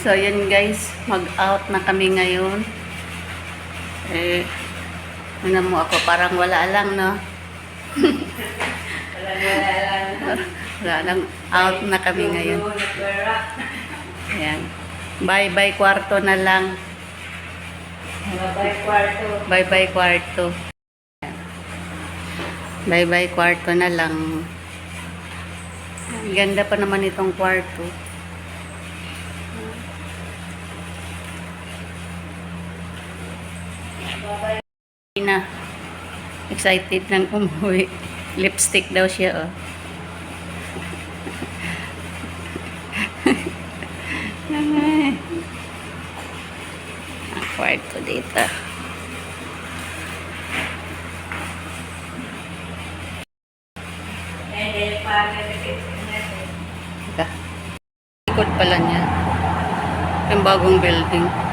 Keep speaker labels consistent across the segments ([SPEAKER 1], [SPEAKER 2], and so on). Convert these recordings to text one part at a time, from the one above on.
[SPEAKER 1] So, yun guys, mag-out na kami ngayon. Eh, ano mo ako, parang wala lang, no?
[SPEAKER 2] Wala wala lang.
[SPEAKER 1] Wala lang, out na kami ngayon. Ayan. Bye-bye kwarto na lang.
[SPEAKER 2] Mabay kwarto.
[SPEAKER 1] Bye-bye kwarto. Bye-bye kwarto na lang. Ang Ganda pa naman itong kwarto. Na excited nang umuwi. Lipstick daw siya, oh. Ang kwarto dito.
[SPEAKER 2] Natin.
[SPEAKER 1] Teka. Likod pala niya. Yung bagong building.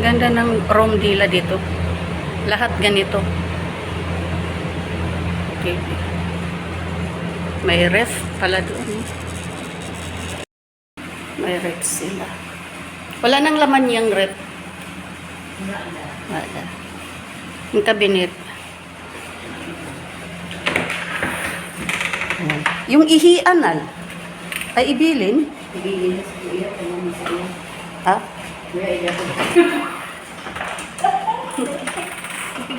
[SPEAKER 1] Ganda ng room nila dito. Lahat ganito. Okay. May ref pala doon. May ref sila. Wala nang laman yung ref. Wala. Yung cabinet. Ayan. Yung ihianal ay ibilin.
[SPEAKER 2] Ibigin na sa kuya, tanong sa iyo.
[SPEAKER 1] Ha?
[SPEAKER 2] Kuya, iya ko.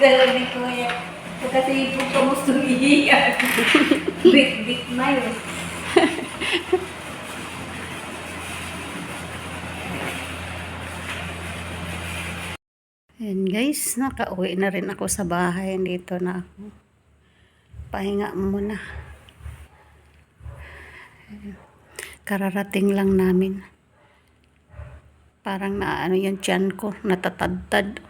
[SPEAKER 2] Galaw ni kuya. Kasi ipog ka mo sumihiyan. Big-big na yun.
[SPEAKER 1] Ayan guys, nakauwi na rin ako sa bahay. Dito na ako. Pahinga muna. Kararating lang namin. Parang na ano yung tiyan ko, natatadtad.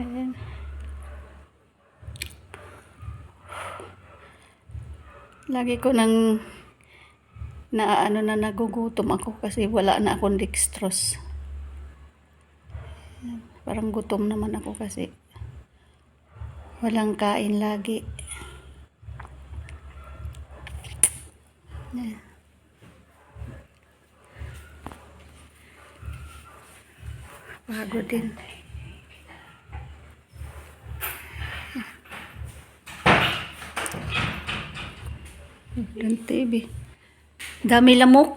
[SPEAKER 1] Ayan. Lagi ko nang na ano na nagugutom ako kasi wala na akong dextrose. Parang gutom naman ako kasi walang kain lagi. Yan. Pagod din. Yung TV. Dami lamok.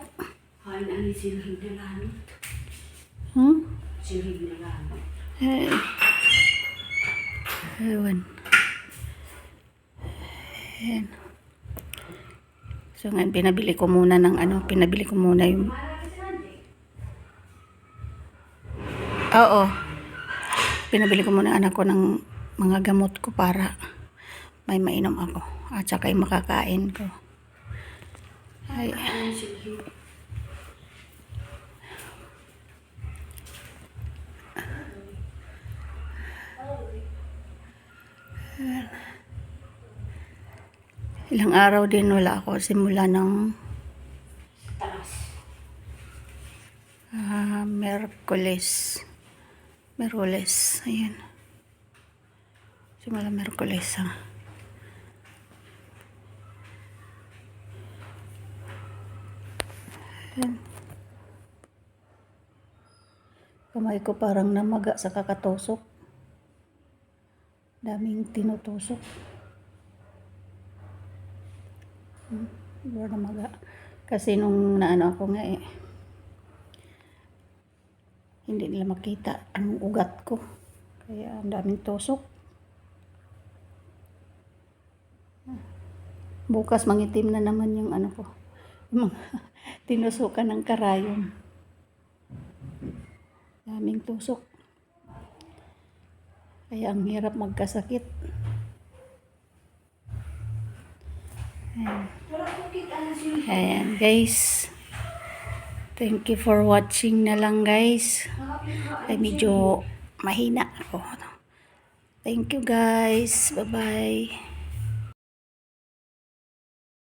[SPEAKER 2] Ay, ano sinahig na lang.
[SPEAKER 1] Hmm?
[SPEAKER 2] Sinahig na lang.
[SPEAKER 1] Eh. Ewan. Ayan. So ngayon, pinabili ko muna ng ano, pinabili ko muna yung... Oo. Pinabili ko muna anak ko ng mga gamot ko para may mainom ako. At saka yung makakain ko. Ay. Ilang araw din wala ako simula ng
[SPEAKER 2] Taas.
[SPEAKER 1] ah, Merkules. Merkules. Ayan. Simula Merkules. Ha? Ayan. Kamay ko parang namaga sa kakatusok. Daming tinutusok. Wala namaga. Kasi nung naano ako nga eh, hindi nila makita ang ugat ko. Kaya ang daming tusok. Bukas mangitim na naman yung ano ko. Yung mga tinusukan ng karayom. Daming tusok. Kaya ang hirap magkasakit. Ayan. Ayan, guys. Thank you for watching na lang, guys. Ay, medyo mahina ako. Thank you, guys. Bye-bye.